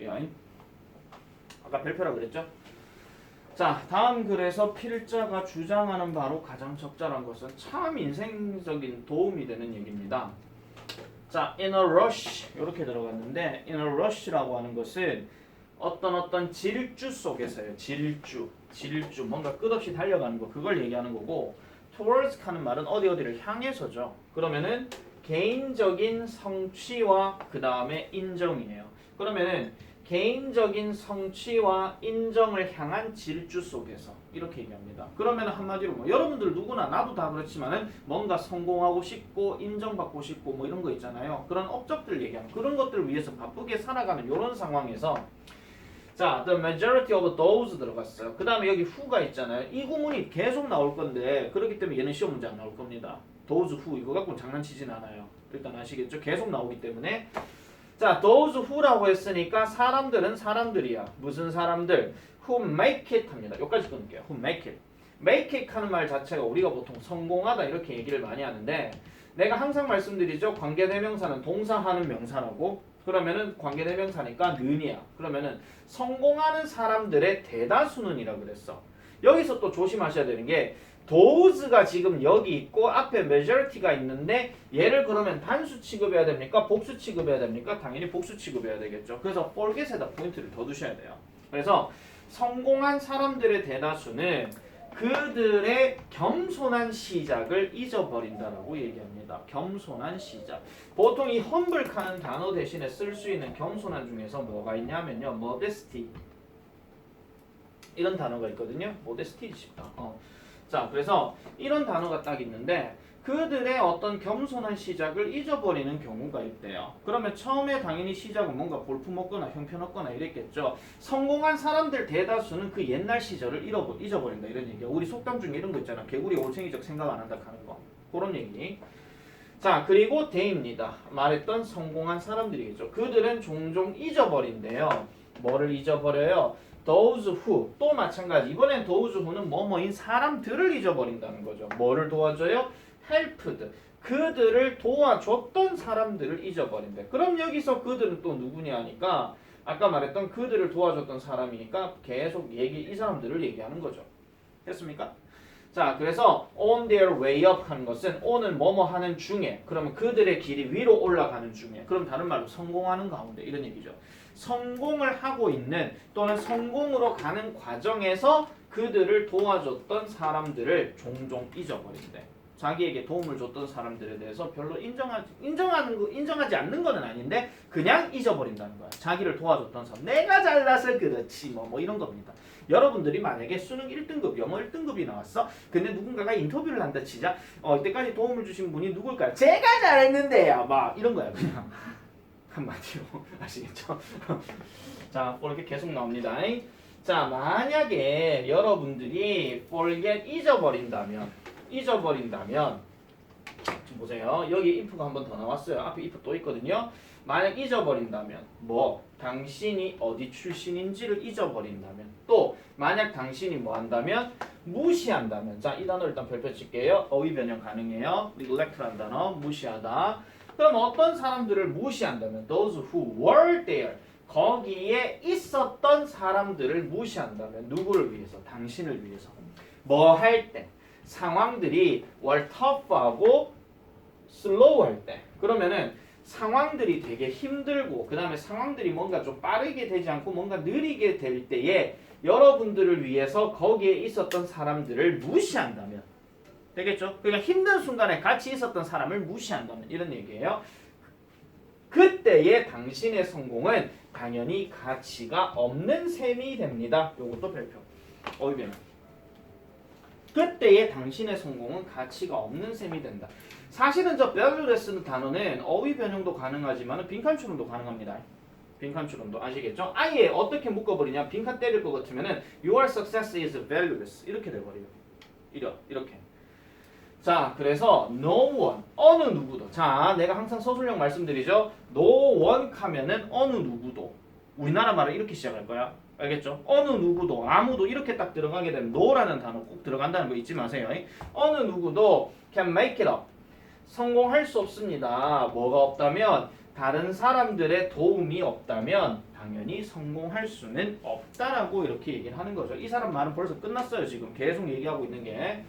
볼게요. 아까 별표라 그랬죠? 자, 다음 글에서 필자가 주장하는 바로 가장 적절한 것은 참 인생적인 도움이 되는 얘기입니다. 자, in a rush 이렇게 들어갔는데 in a rush라고 하는 것은 어떤 어떤 질주 속에서요. 질주, 질주 뭔가 끝없이 달려가는 거 그걸 얘기하는 거고 towards 하는 말은 어디 어디를 향해서죠. 그러면은 개인적인 성취와 그 다음에 인정이에요. 그러면은 개인적인 성취와 인정을 향한 질주 속에서 이렇게 얘기합니다. 그러면 한마디로 뭐 여러분들 누구나 나도 다 그렇지만은 뭔가 성공하고 싶고 인정받고 싶고 뭐 이런 거 있잖아요. 그런 업적들 얘기하는 그런 것들을 위해서 바쁘게 살아가는 이런 상황에서 자, the majority of those 들어갔어요. 그 다음에 여기 who가 있잖아요. 이 구문이 계속 나올 건데 그렇기 때문에 얘는 시험 문제 안 나올 겁니다. those who 이거 갖고 장난치진 않아요. 일단 아시겠죠? 계속 나오기 때문에 자, those who라고 했으니까 사람들은 사람들이야. 무슨 사람들? who make it 합니다. 여기까지 끊을게요. who make it. make it 하는 말 자체가 우리가 보통 성공하다 이렇게 얘기를 많이 하는데 내가 항상 말씀드리죠. 관계대명사는 동사하는 명사라고 그러면은 관계대명사니까 는이야. 그러면은 성공하는 사람들의 대다수는이라 그랬어. 여기서 또 조심하셔야 되는 게 does가 지금 여기 있고 앞에 majority가 있는데 얘를 그러면 단수 취급해야 됩니까? 복수 취급해야 됩니까? 당연히 복수 취급해야 되겠죠. 그래서 forget에다 포인트를 더 두셔야 돼요. 그래서 성공한 사람들의 대다수는 그들의 겸손한 시작을 잊어버린다라고 얘기합니다. 겸손한 시작. 보통 이 험블카는 단어 대신에 쓸 수 있는 겸손한 중에서 뭐가 있냐면요. modesty 이런 단어가 있거든요. modesty 쉽다. 어. 자, 그래서 이런 단어가 딱 있는데 그들의 어떤 겸손한 시작을 잊어버리는 경우가 있대요. 그러면 처음에 당연히 시작은 뭔가 볼품없거나 형편없거나 이랬겠죠. 성공한 사람들 대다수는 그 옛날 시절을 잃어버, 잊어버린다 이런 얘기야. 우리 속담 중에 이런 거 있잖아. 개구리 올챙이적 생각 안 한다 하는 거. 그런 얘기. 자, 그리고 대입니다. 말했던 성공한 사람들이겠죠. 그들은 종종 잊어버린대요. 뭐를 잊어버려요? Those who 또 마찬가지. 이번엔 those who는 뭐뭐인 사람들을 잊어버린다는 거죠. 뭐를 도와줘요? helped. 그들을 도와줬던 사람들을 잊어버린대. 그럼 여기서 그들은 또 누구냐 하니까 아까 말했던 그들을 도와줬던 사람이니까 계속 얘기 이 사람들을 얘기하는 거죠. 됐습니까? 자, 그래서 on their way up 하는 것은 on은 뭐뭐 하는 중에 그러면 그들의 길이 위로 올라가는 중에 그럼 다른 말로 성공하는 가운데 이런 얘기죠. 성공을 하고 있는 또는 성공으로 가는 과정에서 그들을 도와줬던 사람들을 종종 잊어버린대. 자기에게 도움을 줬던 사람들에 대해서 별로 인정하지 인정하는 거 인정하지 않는 거는 아닌데 그냥 잊어버린다는 거야. 자기를 도와줬던 사람. 내가 잘나서 그렇지 뭐뭐 이런 겁니다. 여러분들이 만약에 수능 1등급, 영어 1등급이 나왔어. 근데 누군가가 인터뷰를 한다 치자. 어, 이때까지 도움을 주신 분이 누굴까요? 제가 잘했는데요. 막 이런 거야 그냥. 한마디로 아시겠죠? 자, 이렇게 계속 나옵니다. 자, 만약에 여러분들이 forget 잊어버린다면 잊어버린다면 지금 보세요. 여기 if가 한 번 더 나왔어요. 앞에 if 또 있거든요. 만약 잊어버린다면 뭐 당신이 어디 출신인지를 잊어버린다면 또 만약 당신이 뭐 한다면 무시한다면 자 이 단어 일단 별표 칠게요. 어휘 변형 가능해요. neglect라는 단어 무시하다. 그럼 어떤 사람들을 무시한다면 those who were there 거기에 있었던 사람들을 무시한다면 누구를 위해서? 당신을 위해서. 뭐 할 때? 상황들이 were tough하고 slow할 때. 그러면은 상황들이 되게 힘들고 그 다음에 상황들이 뭔가 좀 빠르게 되지 않고 뭔가 느리게 될 때에 여러분들을 위해서 거기에 있었던 사람들을 무시한다면 되겠죠? 그러니까 힘든 순간에 같이 있었던 사람을 무시한다면 이런 얘기예요. 그때의 당신의 성공은 당연히 가치가 없는 셈이 됩니다. 요것도 별표. 어휘변. 그때의 당신의 성공은 가치가 없는 셈이 된다. 사실은 저 valueless는 단어는 어휘 변형도 가능하지만 빈칸 추론도 가능합니다. 빈칸 추론도 아시겠죠? 아예 어떻게 묶어버리냐? 빈칸 때릴 것 같으면 은 your success is valueless 이렇게 돼버려요. 이렇게. 자, 그래서 no one 어느 누구도. 자, 내가 항상 서술형 말씀드리죠. no one 하면은 어느 누구도. 우리나라 말은 이렇게 시작할 거야. 알겠죠? 어느 누구도 아무도 이렇게 딱 들어가게 되면 no라는 단어 꼭 들어간다는 거 잊지 마세요. 어느 누구도 can make it up. 성공할 수 없습니다. 뭐가 없다면 다른 사람들의 도움이 없다면 당연히 성공할 수는 없다라고 이렇게 얘기를 하는 거죠. 이 사람 말은 벌써 끝났어요. 지금 계속 얘기하고 있는 게.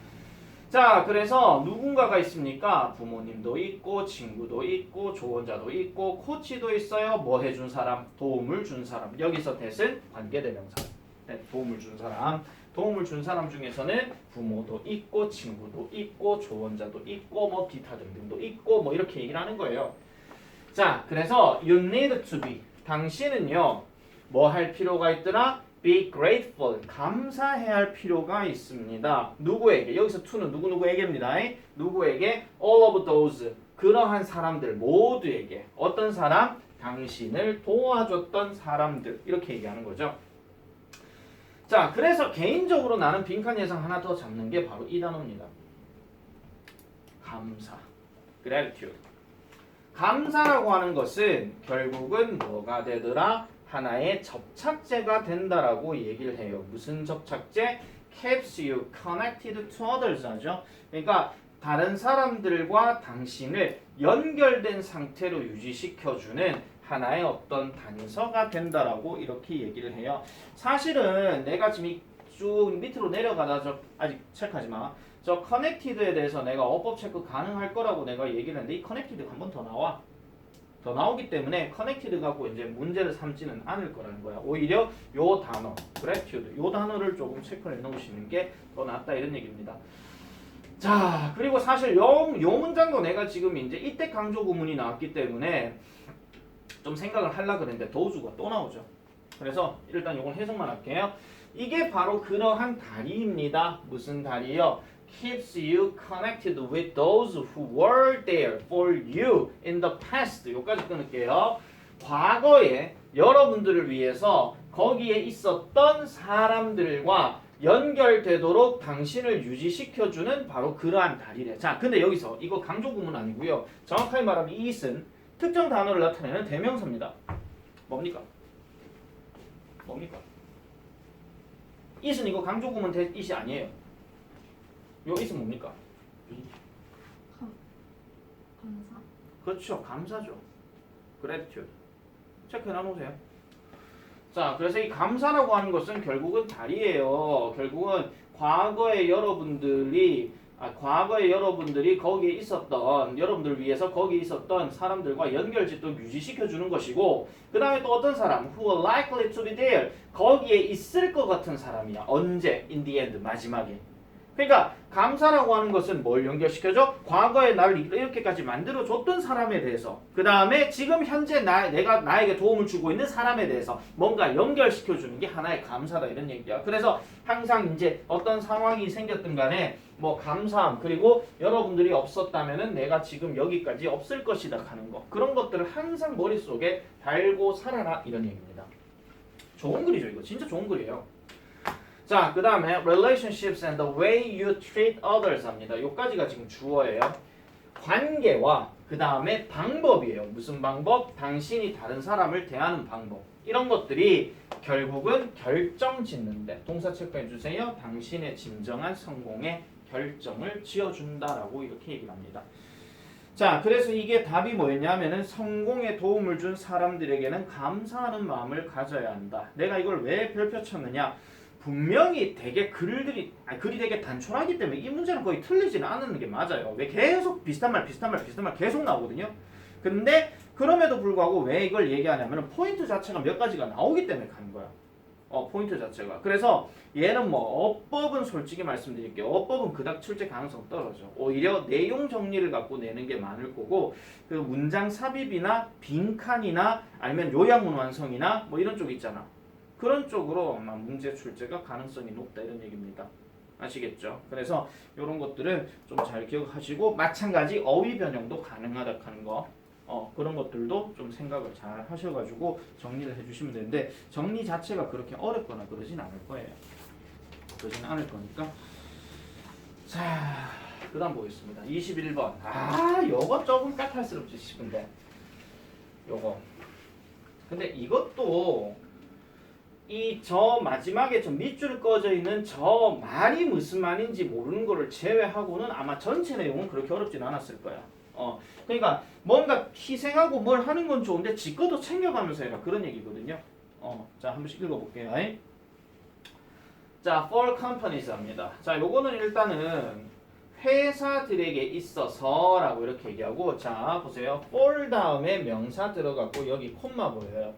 자, 그래서 누군가가 있습니까? 부모님도 있고, 친구도 있고, 조언자도 있고, 코치도 있어요. 뭐 해준 사람? 도움을 준 사람. 여기서 대신 관계대명사. 네, 도움을 준 사람. 도움을 준 사람 중에서는 부모도 있고, 친구도 있고, 조언자도 있고, 뭐 기타 등등도 있고, 뭐 이렇게 얘기를 하는 거예요. 자, 그래서 you need to be. 당신은요, 뭐 할 필요가 있더라? Be grateful. 감사해야 할 필요가 있습니다. 누구에게? 여기서 to는 누구 누구에게입니다. 누구에게? all of those. 그러한 사람들 모두에게. 어떤 사람? 당신을 도와줬던 사람들. 이렇게 얘기하는 거죠. 자, 그래서 개인적으로 나는 빈칸 예상 하나 더 잡는 게 바로 이 단어입니다. 감사. gratitude. 감사라고 하는 것은 결국은 뭐가 되더라? 하나의 접착제가 된다라고 얘기를 해요. 무슨 접착제? keeps you connected to others 하죠. 그러니까 다른 사람들과 당신을 연결된 상태로 유지시켜주는 하나의 어떤 단서가 된다라고 이렇게 얘기를 해요. 사실은 내가 지금 이쭉 밑으로 내려가다 저 아직 체크하지 마. 저 커넥티드에 대해서 내가 어법 체크 가능할 거라고 내가 얘기를 했는데 이 커넥티드가 한 번 더 나와. 더 나오기 때문에 커넥티드 갖고 이제 문제를 삼지는 않을 거라는 거야. 오히려 요 단어, gratitude, 요 단어를 조금 체크해 놓으시는 게 더 낫다 이런 얘기입니다. 자, 그리고 사실 요, 요 문장도 내가 지금 이제 이때 강조 구문이 나왔기 때문에 좀 생각을 하려 그랬는데 도주가 또 나오죠. 그래서 일단 요건 해석만 할게요. 이게 바로 그러한 다리입니다. 무슨 다리요? Keeps you connected with those who were there for you in the past. 여기까지 끊을게요. 과거에 여러분들을 위해서 거기에 있었던 사람들과 연결되도록 당신을 유지시켜주는 바로 그러한 다리래. 자, 근데 여기서 이거 강조구문 아니고요. 정확하게 말하면 이것은 특정 단어를 나타내는 대명사입니다. 뭡니까? 뭡니까? it은 이거 강조구문 대 it이 아니에요. 요 it은 뭡니까? 감사. 그렇죠. 감사죠. gratitude. 체크해 놔놓으세요. 자, 그래서 이 감사라고 하는 것은 결국은 다리예요. 결국은 과거에 여러분들이 아, 과거에 여러분들이 거기에 있었던 여러분들 위해서 거기에 있었던 사람들과 연결짓도 유지시켜 주는 것이고 그 다음에 또 어떤 사람 who are likely to be there 거기에 있을 것 같은 사람이야 언제 in the end 마지막에 그러니까 감사라고 하는 것은 뭘 연결시켜줘? 과거에 나를 이렇게까지 만들어줬던 사람에 대해서. 그 다음에 지금 현재 나, 내가 나에게 도움을 주고 있는 사람에 대해서 뭔가 연결시켜주는 게 하나의 감사다 이런 얘기야. 그래서 항상 이제 어떤 상황이 생겼든 간에 뭐 감사함 그리고 여러분들이 없었다면은 내가 지금 여기까지 없을 것이다 하는 거. 그런 것들을 항상 머릿속에 달고 살아라 이런 얘기입니다. 좋은 글이죠 이거. 진짜 좋은 글이에요 자, 그 다음에 relationships and the way you treat others 합니다. 요까지가 지금 주어예요. 관계와 그 다음에 방법이에요. 무슨 방법? 당신이 다른 사람을 대하는 방법. 이런 것들이 결국은 결정 짓는데 동사 체크해 주세요. 당신의 진정한 성공의 결정을 지어준다라고 이렇게 얘기를 합니다. 자, 그래서 이게 답이 뭐였냐면은 성공에 도움을 준 사람들에게는 감사하는 마음을 가져야 한다. 내가 이걸 왜 별표 쳤느냐? 분명히 되게 글들이 아니, 글이 되게 단촐하기 때문에 이 문제는 거의 틀리지는 않는 게 맞아요. 왜 계속 비슷한 말 비슷한 말 비슷한 말 계속 나오거든요. 근데 그럼에도 불구하고 왜 이걸 얘기하냐면은 포인트 자체가 몇 가지가 나오기 때문에 가는 거야. 어 포인트 자체가. 그래서 얘는 뭐 어법은 솔직히 말씀드릴게요. 어법은 그닥 출제 가능성 떨어져. 오히려 내용 정리를 갖고 내는 게 많을 거고 그 문장 삽입이나 빈칸이나 아니면 요약문 완성이나 뭐 이런 쪽 있잖아. 그런 쪽으로 문제 출제가 가능성이 높다 이런 얘기입니다. 아시겠죠? 그래서 이런 것들은 좀잘 기억하시고 마찬가지 어휘 변형도 가능하다 하는 거 어, 그런 것들도 좀 생각을 잘 하셔가지고 정리를 해주시면 되는데 정리 자체가 그렇게 어렵거나 그러진 않을 거예요. 그러진 않을 거니까 자 그다음 보겠습니다. 21번 아 요거 조금 까탈스럽지 싶은데 요거 근데 이것도 이 저 마지막에 저 밑줄 꺼져 있는 저 말이 무슨 말인지 모르는 거를 제외하고는 아마 전체 내용은 그렇게 어렵진 않았을 거야. 어, 그러니까 뭔가 희생하고 뭘 하는 건 좋은데 지 것도 챙겨가면서 해라 그런 얘기거든요. 자, 한 번씩 읽어볼게요. 자, for companies입니다. 자, 요거는 일단은 회사들에게 있어서라고 이렇게 얘기하고 자, 보세요. for 다음에 명사 들어갔고 여기 콤마 보여요.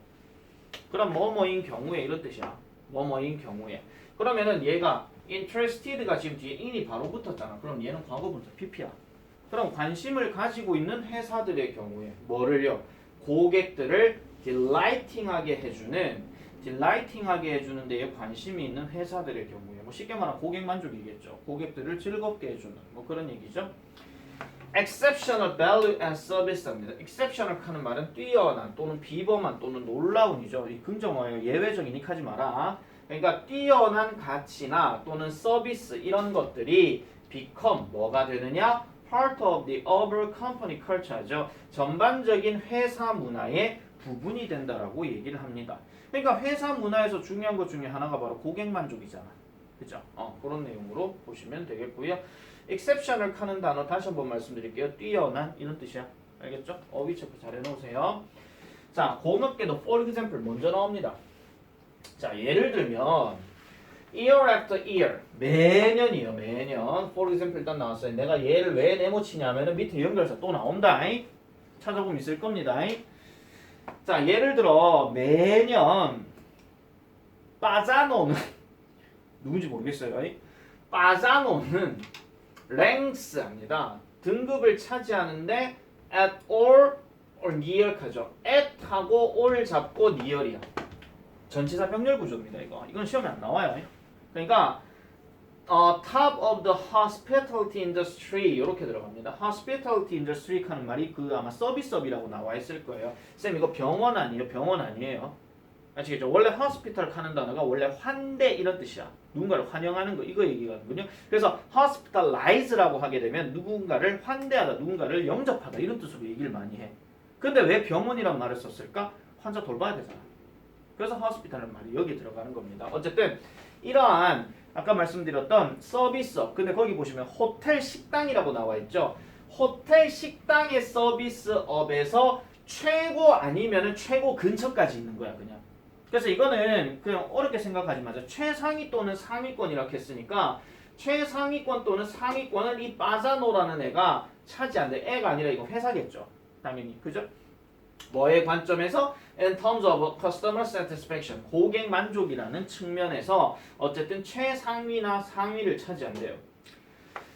그럼 뭐뭐인 경우에 이런 뜻이야. 뭐뭐인 경우에. 그러면은 얘가 interested가 지금 뒤에 in이 바로 붙었잖아. 그럼 얘는 과거분사 pp야. 그럼 관심을 가지고 있는 회사들의 경우에 뭐를요? 고객들을 delighting하게 해주는 delighting하게 해주는 데에 관심이 있는 회사들의 경우에 뭐 쉽게 말하면 고객 만족이겠죠. 고객들을 즐겁게 해주는 뭐 그런 얘기죠. Exceptional value and service입니다. exceptional 하는 말은 뛰어난 또는 비범한 또는 놀라운이죠. 이 긍정어예요. 예외적인 익하지 마라. 그러니까 뛰어난 가치나 또는 서비스 이런 것들이 become 뭐가 되느냐? part of the overall company culture죠. 전반적인 회사 문화의 부분이 된다라고 얘기를 합니다. 그러니까 회사 문화에서 중요한 것 중에 하나가 바로 고객 만족이잖아. 그죠? 어, 그런 내용으로 보시면 되겠고요. exceptional 하는 단어 다시 한번 말씀드릴게요. 뛰어난 이런 뜻이야. 알겠죠? 어휘 체크 잘 해놓으세요. 자, 고맙게도 for example 먼저 나옵니다. 자, 예를 들면 year after year 매년이요 매년 for example 일단 나왔어요. 내가 얘를 왜 네모치냐면은 밑에 연결사 또 나온다. 찾아보면 있을 겁니다. 자, 예를 들어 매년 빠자노는 누군지 모르겠어요. 빠자노는 랭스합니다. 등급을 차지하는데 at or or near 가죠. at 하고 or 잡고 near이야. 전치사 병렬 구조입니다. 이거 이건 시험에 안 나와요. 그러니까 어, top of the hospitality industry 이렇게 들어갑니다. hospitality industry 하는 말이 그 아마 서비스업이라고 나와 있을 거예요. 쌤 이거 병원 아니에요? 병원 아니에요? 아시겠죠? 원래 hospital 하는 단어가 원래 환대 이런 뜻이야. 누군가를 환영하는 거 이거 얘기하는군요. 그래서 hospitalize라고 하게 되면 누군가를 환대하다, 누군가를 영접하다 이런 뜻으로 얘기를 많이 해. 근데 왜 병원이란 말을 썼을까? 환자 돌봐야 되잖아. 그래서 hospital이라는 말이 여기 들어가는 겁니다. 어쨌든 이러한 아까 말씀드렸던 서비스업 근데 거기 보시면 호텔 식당이라고 나와 있죠. 호텔 식당의 서비스업에서 최고 아니면은 최고 근처까지 있는 거야 그냥. 그래서 이거는 그냥 어렵게 생각하지 마세요. 최상위 또는 상위권 이렇게 했으니까 최상위권 또는 상위권을 이 빠자노라는 애가 차지한대. 애가 아니라 이거 회사겠죠. 당연히 그죠? 뭐의 관점에서 in terms of customer satisfaction 고객 만족이라는 측면에서 어쨌든 최상위나 상위를 차지한대요.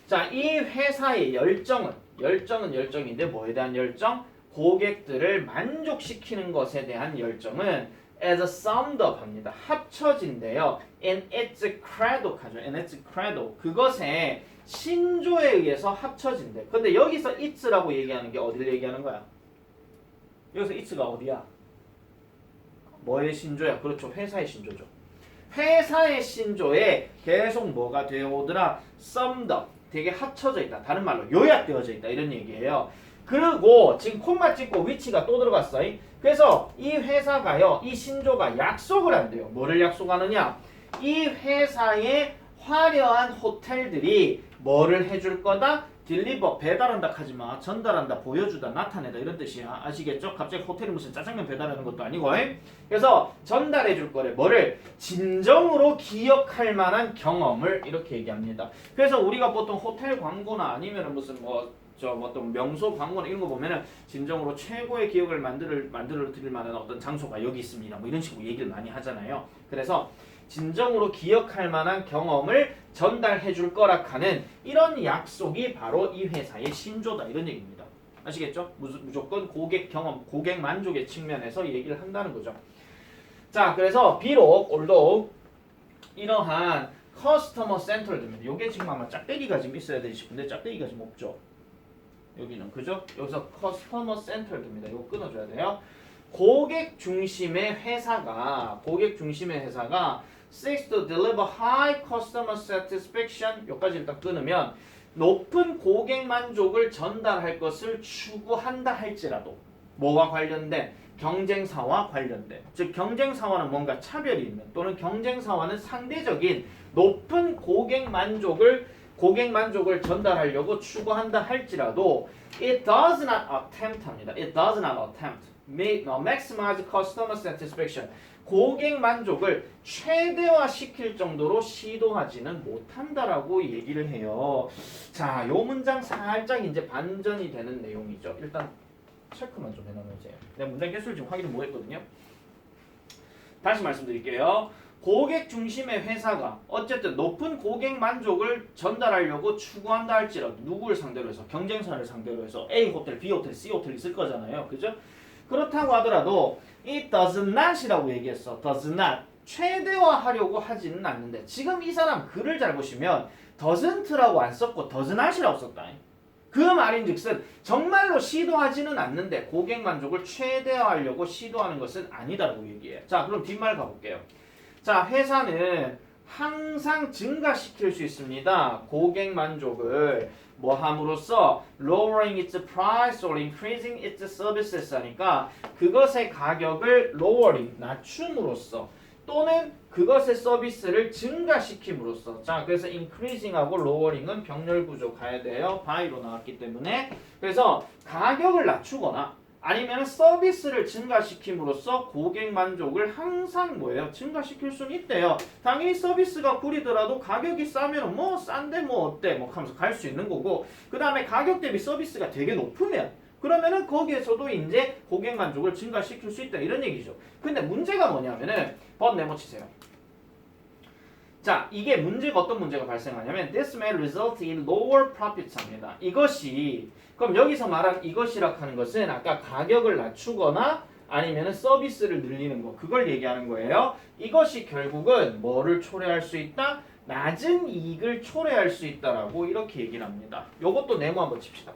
자, 이 회사의 열정은 열정은 열정인데 뭐에 대한 열정? 고객들을 만족시키는 것에 대한 열정은 as summed up 합니다. 합쳐진대요. in its credo 하죠. in its credo. 그것의 신조에 의해서 합쳐진대. 근데 여기서 it's라고 얘기하는 게 어디를 얘기하는 거야? 여기서 it's가 어디야? 뭐의 신조야? 그렇죠. 회사의 신조죠. 회사의 신조에 계속 뭐가 되어 오더라? summed up. 되게 합쳐져 있다. 다른 말로 요약되어져 있다. 이런 얘기예요. 그리고 지금 콤마 찍고 위치가 또 들어갔어. 그래서 이 회사가요. 이 신조가 약속을 한대요. 뭐를 약속하느냐? 이 회사의 화려한 호텔들이 뭐를 해줄 거다? 딜리버 배달한다 하지 마 전달한다 보여주다 나타내다 이런 뜻이야. 아시겠죠? 갑자기 호텔이 무슨 짜장면 배달하는 것도 아니고 에? 그래서 전달해 줄 거래. 뭐를? 진정으로 기억할 만한 경험을 이렇게 얘기합니다. 그래서 우리가 보통 호텔 광고나 아니면 무슨 뭐 저 어떤 명소 광고나 이런 거 보면은 진정으로 최고의 기억을 만들 만들어 드릴 만한 어떤 장소가 여기 있습니다. 뭐 이런 식으로 얘기를 많이 하잖아요. 그래서 진정으로 기억할 만한 경험을 전달해 줄 거라 하는 이런 약속이 바로 이 회사의 신조다 이런 얘기입니다. 아시겠죠? 무- 무조건 고객 경험, 고객 만족의 측면에서 얘기를 한다는 거죠. 자, 그래서 비록 올도 이러한 커스터머 센터를듭니다 요게 지금 아마 짝대기가 좀 있어야 되지 싶은데 짝대기가 좀 없죠. 여기는 그죠? 여기서 커스터머 센터를듭니다 이거 끊어줘야 돼요. 고객 중심의 회사가 고객 중심의 회사가 seeks to deliver high customer satisfaction 여기까지 일단 끊으면 높은 고객 만족을 전달할 것을 추구한다 할지라도 뭐와 관련된 경쟁사와 관련된 즉 경쟁사와는 뭔가 차별이 있는 또는 경쟁사와는 상대적인 높은 고객 만족을 고객 만족을 전달하려고 추구한다 할지라도 it does not attempt 합니다. it does not attempt 어, maximize customer satisfaction 고객 만족을 최대화시킬 정도로 시도하지는 못한다라고 얘기를 해요. 자, 요 문장 살짝 이제 반전이 되는 내용이죠. 일단 체크만 좀 해놔주세요. 내가 문장 개수를 지금 확인을 못했거든요. 다시 말씀드릴게요. 고객 중심의 회사가 어쨌든 높은 고객 만족을 전달하려고 추구한다 할지라도 누구를 상대로 해서 경쟁사를 상대로 해서 A 호텔, B 호텔, C 호텔 있을 거잖아요. 그죠? 그렇다고 하더라도 이 does not이라고 얘기했어. does not 최대화하려고 하지는 않는데 지금 이 사람 글을 잘 보시면 doesn't라고 안 썼고 does not이라고 썼다. 그 말인즉슨 정말로 시도하지는 않는데 고객 만족을 최대화하려고 시도하는 것은 아니다라고 얘기해요. 자, 그럼 뒷말 가볼게요. 자, 회사는 항상 증가시킬 수 있습니다. 고객 만족을 뭐 함으로써 lowering its price or increasing its services 하니까 그것의 가격을 lowering 낮춤으로써 또는 그것의 서비스를 증가시킴으로써. 자 그래서 increasing하고 lowering은 병렬 구조 가야 돼요. by로 나왔기 때문에. 그래서 가격을 낮추거나 아니면 서비스를 증가시킴으로써 고객 만족을 항상 뭐예요? 증가시킬 수는 있대요. 당연히 서비스가 구리더라도 가격이 싸면 뭐 싼데 뭐 어때? 뭐 하면서 갈 수 있는 거고 그 다음에 가격 대비 서비스가 되게 높으면 그러면은 거기에서도 이제 고객 만족을 증가시킬 수 있다 이런 얘기죠. 근데 문제가 뭐냐면은 번 네모 치세요 자 이게 문제가 어떤 문제가 발생하냐면 this may result in lower profits 합니다 이것이 그럼 여기서 말한 이것이라 하는 것은 아까 가격을 낮추거나 아니면 서비스를 늘리는 거 그걸 얘기하는 거예요. 이것이 결국은 뭐를 초래할 수 있다? 낮은 이익을 초래할 수 있다라고 이렇게 얘기를 합니다. 요것도 네모 한번 칩시다.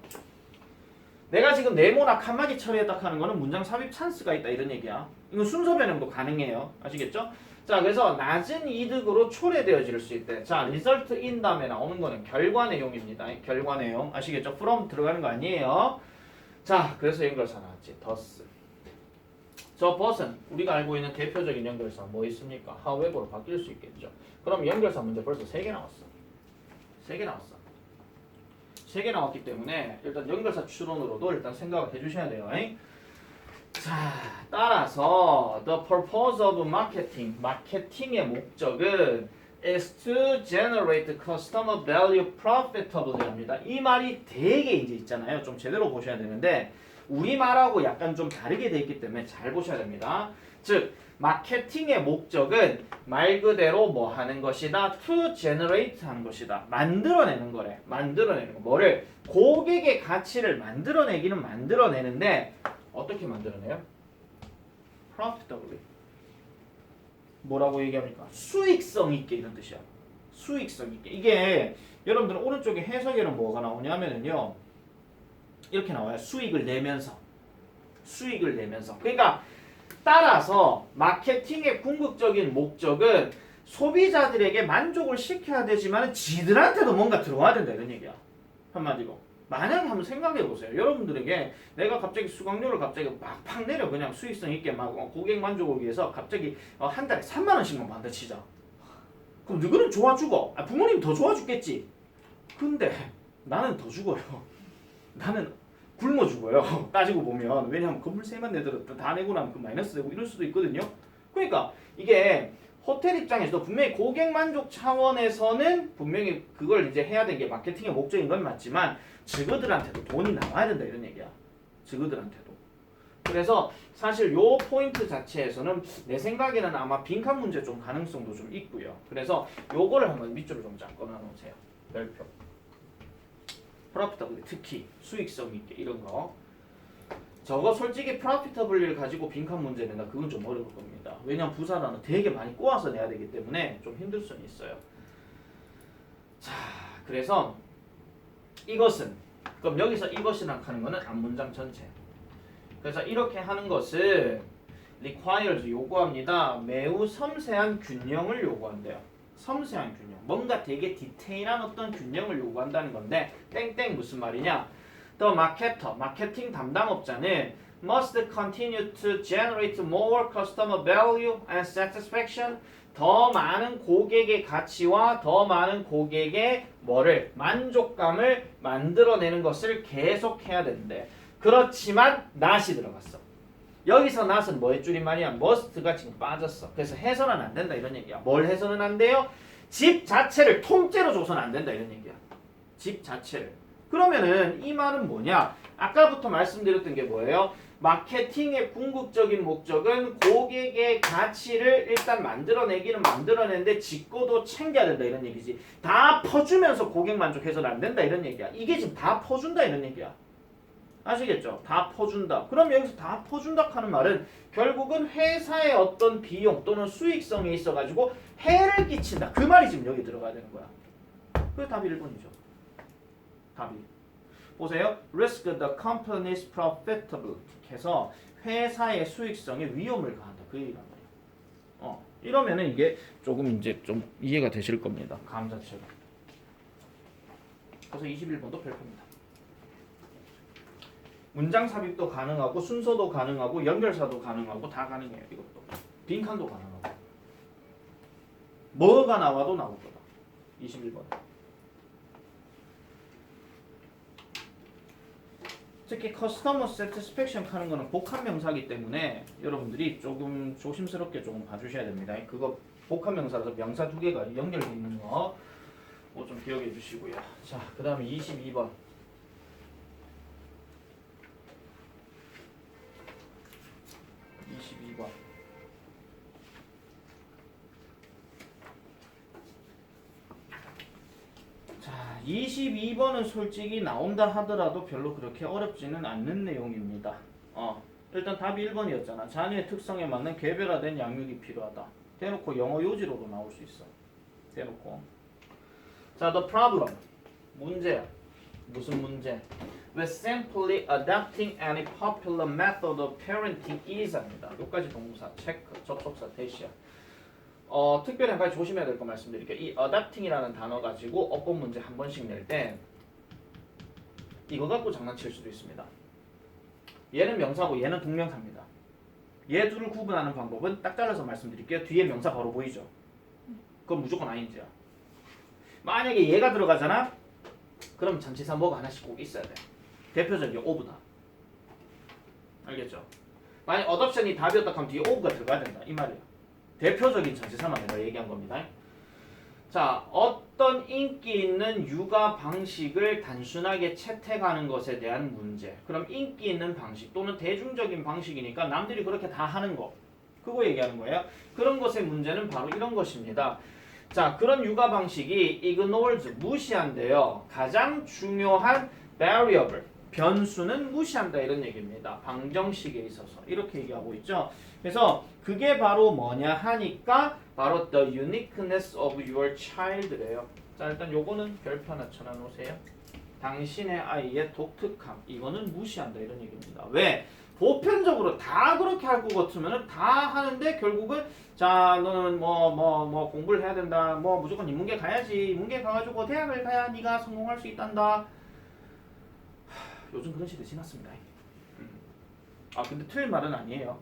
내가 지금 네모나 칸막이 처리했다 하는 거는 문장 삽입 찬스가 있다 이런 얘기야. 이건 순서 변형도 가능해요. 아시겠죠? 자, 그래서 낮은 이득으로 초래되어질 수 있대. 자, result in 다음에 나오는 거는 결과 내용입니다. 결과 내용. 아시겠죠? from 들어가는 거 아니에요. 자, 그래서 연결사 나왔지. thus. 저 but은 우리가 알고 있는 대표적인 연결사 뭐 있습니까? however로 바뀔 수 있겠죠. 그럼 연결사 문제 벌써 3개 나왔어. 3개 나왔어. 3개 나왔기 때문에 일단 연결사 추론으로도 일단 생각을 해주셔야 돼요. 잉? 자, 따라서 the purpose of marketing, 마케팅의 목적은 is to generate customer value profitably 합니다. 이 말이 되게 이제 있잖아요. 좀 제대로 보셔야 되는데 우리말하고 약간 좀 다르게 돼 있기 때문에 잘 보셔야 됩니다. 즉 마케팅의 목적은 말 그대로 뭐 하는 것이다? to generate 하는 것이다. 만들어내는 거래. 만들어내는 거. 뭐를 고객의 가치를 만들어내기는 만들어내는데 어떻게 만들어내요? profitably. 뭐라고 얘기합니까? 수익성 있게 이런 뜻이야. 수익성 있게. 이게 여러분들 오른쪽에 해석에는 뭐가 나오냐면은요. 이렇게 나와요. 수익을 내면서. 수익을 내면서. 그러니까 따라서 마케팅의 궁극적인 목적은 소비자들에게 만족을 시켜야 되지만 지들한테도 뭔가 들어와야 된다 이런 얘기야. 한마디로. 만약에 한번 생각해 보세요. 여러분들에게 내가 갑자기 수강료를 갑자기 막 팍 내려 그냥 수익성 있게 막 어, 고객 만족을 위해서 갑자기 어, 한 달에 3만 원씩만 받아 치자. 그럼 누구는 좋아 죽어. 아, 부모님 더 좋아 죽겠지. 근데 나는 더 죽어요. 나는 굶어 죽어요. 따지고 보면 왜냐하면 건물세만 내더라도 다 내고 나면 그 마이너스 되고 이럴 수도 있거든요. 그러니까 이게 호텔 입장에서도 분명히 고객 만족 차원에서는 분명히 그걸 이제 해야 되는 게 마케팅의 목적인 건 맞지만 직원들한테도 돈이 나와야 된다 이런 얘기야. 직원들한테도. 그래서 사실 요 포인트 자체에서는 내 생각에는 아마 빈칸 문제 좀 가능성도 좀 있고요. 그래서 요거를 한번 밑줄을 좀쫙 꺼놔 놓으세요. 별표. 프로피터블 특히 수익성 있게 이런 거. 저거 솔직히 프로피터블을 가지고 빈칸 문제 낸다 그건 좀 어려울 겁니다. 왜냐면 부사단은 되게 많이 꼬아서 내야 되기 때문에 좀 힘들 수는 있어요. 자, 그래서 이것은 그럼 여기서 이것이랑 하는 거는 앞문장 전체. 그래서 이렇게 하는 것은 requires 요구합니다. 매우 섬세한 균형을 요구한대요. 섬세한 균형. 뭔가 되게 디테일한 어떤 균형을 요구한다는 건데 땡땡 무슨 말이냐? The marketer, 마케팅 담당업자는 must continue to generate more customer value and satisfaction. 더 많은 고객의 가치와 더 많은 고객의 뭐를 만족감을 만들어내는 것을 계속해야 되는데 그렇지만 not이 들어갔어. 여기서 not은 뭐의 줄임말이야? must가 지금 빠졌어. 그래서 해서는 안 된다 이런 얘기야. 뭘 해서는 안 돼요? 집 자체를 통째로 줘서는 안 된다 이런 얘기야. 집 자체를. 그러면은 이 말은 뭐냐? 아까부터 말씀드렸던 게 뭐예요? 마케팅의 궁극적인 목적은 고객의 가치를 일단 만들어내기는 만들어내는데 직고도 챙겨야 된다 이런 얘기지. 다 퍼주면서 고객 만족해서는 안 된다 이런 얘기야. 이게 지금 다 퍼준다 이런 얘기야. 아시겠죠? 다 퍼준다. 그럼 여기서 다 퍼준다 하는 말은 결국은 회사의 어떤 비용 또는 수익성에 있어가지고 해를 끼친다. 그 말이 지금 여기 들어가야 되는 거야. 그게 답이 1번이죠. 답이. 보세요. Risk the company's profitability. 해서 회사의 수익성에 위험을 가한다. 그 얘기란 말이에요. 어, 이러면은 이게 조금 이제 좀 이해가 되실 겁니다. 감 자체가. 그래서 21번도 별표입니다. 문장 삽입도 가능하고 순서도 가능하고 연결사도 가능하고 다 가능해요. 이것도 빈칸도 가능하고 뭐가 나와도 나올 거다. 21번. 특히 커스터머 세티스팩션 하는 거는 복합 명사기 때문에 여러분들이 조금 조심스럽게 조금 봐주셔야 됩니다. 그거 복합 명사라서 명사 두 개가 연결돼 있는 거. 뭐 좀 기억해 주시고요. 자, 그 다음에 22번. 22번. 자, 22번은 솔직히 나온다 하더라도 별로 그렇게 어렵지는 않는 내용입니다. 어, 일단 답이 1번이었잖아. 자녀의 특성에 맞는 개별화된 양육이 필요하다. 대놓고 영어 요지로도 나올 수 있어. 대놓고. 자, the problem. 문제야. 무슨 문제? With simply adopting any popular method of parenting is입니다. 여기까지 동사, 체크, 접속사, 대시야. 어, 특별히 한 가지 조심해야 될 거 말씀드릴게요. 이 adapting이라는 단어 가지고 어법 문제 한 번씩 낼 때 이거 갖고 장난칠 수도 있습니다. 얘는 명사고 얘는 동명사입니다. 얘 둘을 구분하는 방법은 딱 잘라서 말씀드릴게요. 뒤에 명사 바로 보이죠? 그건 무조건 아인지야. 만약에 얘가 들어가잖아? 그럼 전치사 뭐가 하나씩 꼭 있어야 돼. 대표적인 오브다. 알겠죠? 만약 어답션이 답이었다 하면 뒤에 오브가 들어가야 된다. 이 말이에요. 대표적인 전치사만 내가 얘기한 겁니다. 자, 어떤 인기 있는 육아 방식을 단순하게 채택하는 것에 대한 문제. 그럼 인기 있는 방식 또는 대중적인 방식이니까 남들이 그렇게 다 하는 거. 그거 얘기하는 거예요. 그런 것의 문제는 바로 이런 것입니다. 자, 그런 육아 방식이 ignores 무시한대요. 가장 중요한 variable 변수는 무시한다 이런 얘기입니다. 방정식에 있어서 이렇게 얘기하고 있죠. 그래서 그게 바로 뭐냐 하니까 바로 the uniqueness of your child래요. 자, 일단 요거는 별표 하나 쳐놔 놓으세요. 당신의 아이의 독특함 이거는 무시한다 이런 얘기입니다. 왜? 보편적으로 다 그렇게 할 것 같으면 다 하는데 결국은 자 너는 뭐 뭐뭐 공부를 해야 된다 뭐 무조건 인문계 가야지 인문계 가가지고 대학을 가야 네가 성공할 수 있단다 하, 요즘 그런 시대 지났습니다 음. 아 근데 틀린 말은 아니에요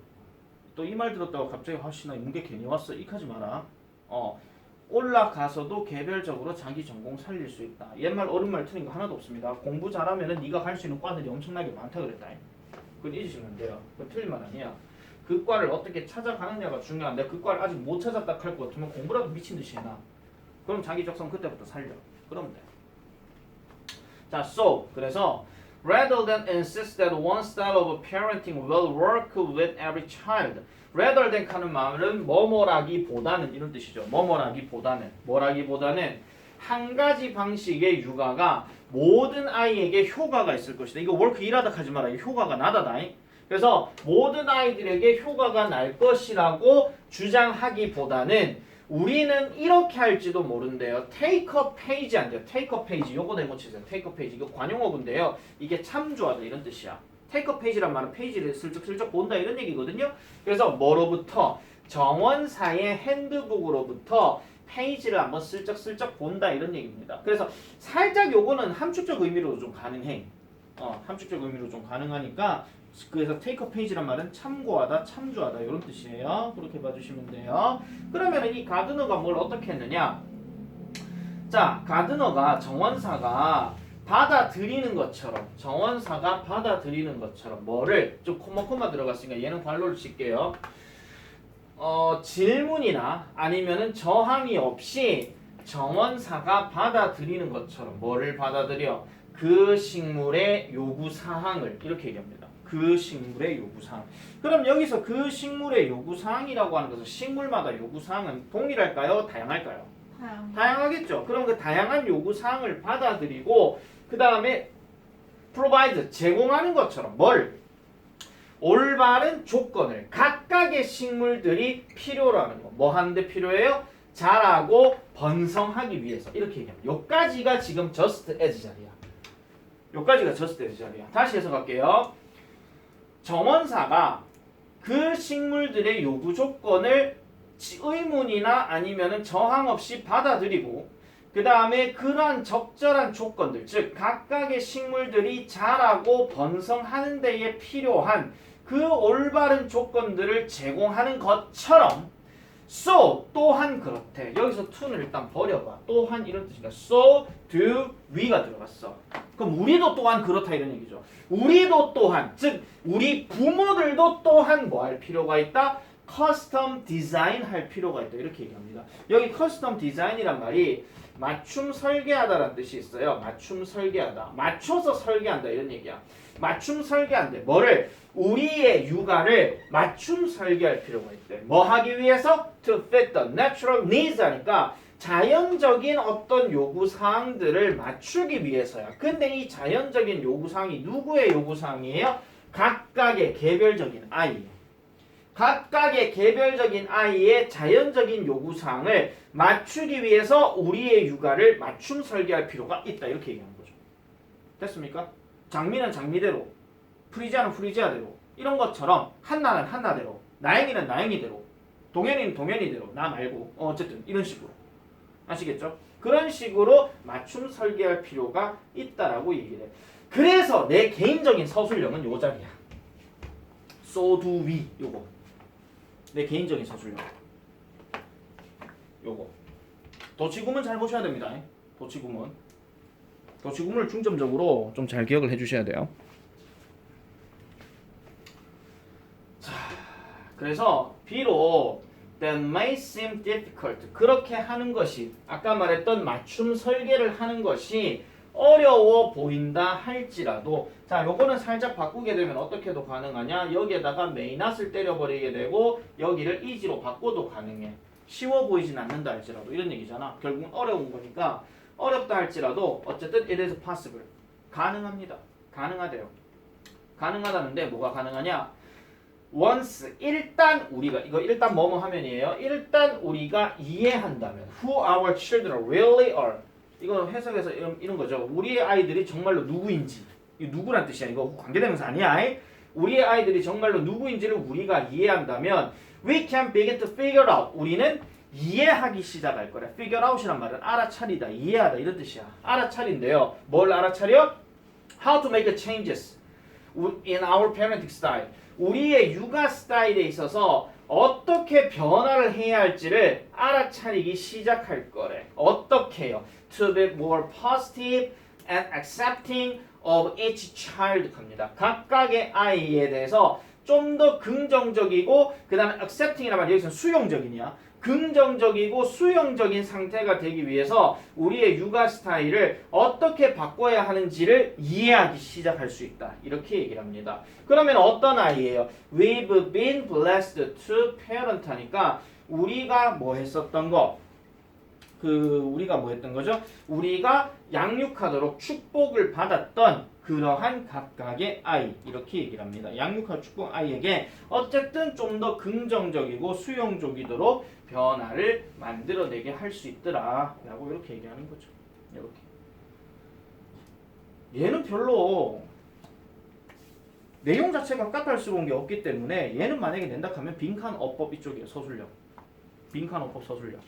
또 이 말 들었다고 갑자기 아씨 나 인문계 괜히 왔어 이하지 마라 어 올라가서도 개별적으로 자기 전공 살릴 수 있다 옛말 어른말 틀린 거 하나도 없습니다 공부 잘하면은 네가 갈 수 있는 과들이 엄청나게 많다 그랬다 그건 잊으시면 돼요. 그건 틀린 말 아니야. 그 과를 어떻게 찾아가느냐가 중요한데 그 과를 아직 못 찾았다 할 것 같으면 공부라도 미친 듯이 해놔. 그럼 자기 적성 그때부터 살려. 그러면 돼. 자, so 그래서 rather than insist that one style of parenting will work with every child. rather than 하는 말은 뭐뭐라기보다는 이런 뜻이죠. 뭐뭐라기보다는 뭐라기보다는 한 가지 방식의 육아가 모든 아이에게 효과가 있을 것이다. 이거 월크 일하다 하지 마라. 효과가 나다다잉. 그래서 모든 아이들에게 효과가 날 것이라고 주장하기보다는 우리는 이렇게 할지도 모른대요. take a page 안 돼요. take a page. 요거 네모 치세요. take a page. 이거 관용어인데요. 이게 참조하다 이런 뜻이야. take a page란 말은 페이지를 슬쩍슬쩍 본다 이런 얘기거든요. 그래서 뭐로부터 정원사의 핸드북으로부터 페이지를 한번 슬쩍슬쩍 본다 이런 얘기입니다. 그래서 살짝 요거는 함축적 의미로 좀 가능해. 어, 함축적 의미로 좀 가능하니까 그래서 a page란 말은 참고하다, 참조하다 이런 뜻이에요. 그렇게 봐주시면 돼요. 그러면 이 가드너가 뭘 어떻게 했느냐? 자, 가드너가 정원사가 받아들이는 것처럼 정원사가 받아들이는 것처럼 뭐를 좀 코마 코마 들어갔으니까 얘는 관로를 칠게요. 어, 질문이나 아니면은 저항이 없이 정원사가 받아들이는 것처럼 뭐를 받아들여 그 식물의 요구 사항을 이렇게 얘기합니다. 그 식물의 요구 사항. 그럼 여기서 그 식물의 요구 사항이라고 하는 것은 식물마다 요구 사항은 동일할까요? 다양할까요? 다양. 다양하겠죠. 그럼 그 다양한 요구 사항을 받아들이고 그 다음에 provide 제공하는 것처럼 뭘 올바른 조건을 각각의 식물들이 필요라는 거. 뭐 하는데 필요해요? 자라고 번성하기 위해서 이렇게 얘기합니다. 요까지가 지금 just as 자리야. 요까지가 just as 자리야. 다시 해석할게요. 정원사가 그 식물들의 요구 조건을 지- 의문이나 아니면은 저항 없이 받아들이고 그 다음에 그러한 적절한 조건들 즉 각각의 식물들이 자라고 번성하는 데에 필요한 그 올바른 조건들을 제공하는 것처럼 so 또한 그렇대 여기서 to는 일단 버려봐 또한 이런 뜻이니까 so do we가 들어갔어 그럼 우리도 또한 그렇다 이런 얘기죠 우리도 또한 즉 우리 부모들도 또한 뭐 할 필요가 있다 커스텀 디자인 할 필요가 있다 이렇게 얘기합니다. 여기 커스텀 디자인이란 말이 맞춤 설계하다라는 뜻이 있어요. 맞춤 설계하다. 맞춰서 설계한다 이런 얘기야. 맞춤 설계한대. 뭐를 우리의 육아를 맞춤 설계할 필요가 있대. 뭐 하기 위해서? To fit the natural needs 하니까 자연적인 어떤 요구 사항들을 맞추기 위해서야. 근데 이 자연적인 요구 사항이 누구의 요구 사항이에요? 각각의 개별적인 아이예요. 각각의 개별적인 아이의 자연적인 요구 사항을 맞추기 위해서 우리의 육아를 맞춤 설계할 필요가 있다 이렇게 얘기하는 거죠. 됐습니까? 장미는 장미대로, 프리지아는 프리지아대로 이런 것처럼 한나는 한나대로, 나영이는 나영이대로, 동현이는 동현이대로 나 말고 어, 어쨌든 이런 식으로 아시겠죠? 그런 식으로 맞춤 설계할 필요가 있다라고 얘기를 해. 그래서 내 개인적인 서술형은 요 자리야. so do we 요거. 내 개인적인 서술형. 요거. 도치구문 잘 보셔야 됩니다. 도치구문. 도치구문을 중점적으로 좀 잘 기억을 해주셔야 돼요. 자, 그래서 비록 that may seem difficult. 그렇게 하는 것이 아까 말했던 맞춤 설계를 하는 것이 어려워 보인다 할지라도 자 요거는 살짝 바꾸게 되면 어떻게도 가능하냐? 여기에다가 메이낫을 때려버리게 되고 여기를 이지로 바꿔도 가능해. 쉬워 보이진 않는다 할지라도. 이런 얘기잖아. 결국은 어려운 거니까 어렵다 할지라도 어쨌든 it is possible 가능합니다 가능하대요 가능하다는데 뭐가 가능하냐 once 일단 우리가 이거 일단 뭐뭐 하면이에요 일단 우리가 이해한다면 who our children really are 이거 해석해서 이런, 이런 거죠. 우리의 아이들이 정말로 누구인지 이거 누구란 뜻이야. 이거 관계대명사 아니야. 우리의 아이들이 정말로 누구인지를 우리가 이해한다면 we can begin to figure out. 우리는 이해하기 시작할 거래. figure out이란 말은 알아차리다, 이해하다 이런 뜻이야. 알아차린데요. 뭘 알아차려? How to make changes in our parenting style. 우리의 육아 스타일에 있어서 어떻게 변화를 해야 할지를 알아차리기 시작할 거래. 어떻게요? To be more positive and accepting of each child 겁니다. 각각의 아이에 대해서 좀 더 긍정적이고 그 다음에 accepting이란 말 여기서 수용적이냐 긍정적이고 수용적인 상태가 되기 위해서 우리의 육아 스타일을 어떻게 바꿔야 하는지를 이해하기 시작할 수 있다. 이렇게 얘기를 합니다. 그러면 어떤 아이예요? We've been blessed to parent 하니까 우리가 뭐 했었던 거? 그 우리가 뭐 했던 거죠? 우리가 양육하도록 축복을 받았던 그러한 각각의 아이 이렇게 얘기를 합니다. 양육할 축복 아이에게 어쨌든 좀 더 긍정적이고 수용적이도록 변화를 만들어내게 할 수 있더라라고 이렇게 얘기하는 거죠. 이렇게. 얘는 별로 내용 자체가 까탈스러운 게 없기 때문에 얘는 만약에 낸다 하면 빈칸 어법 이쪽이에요 서술력 빈칸 어법 서술력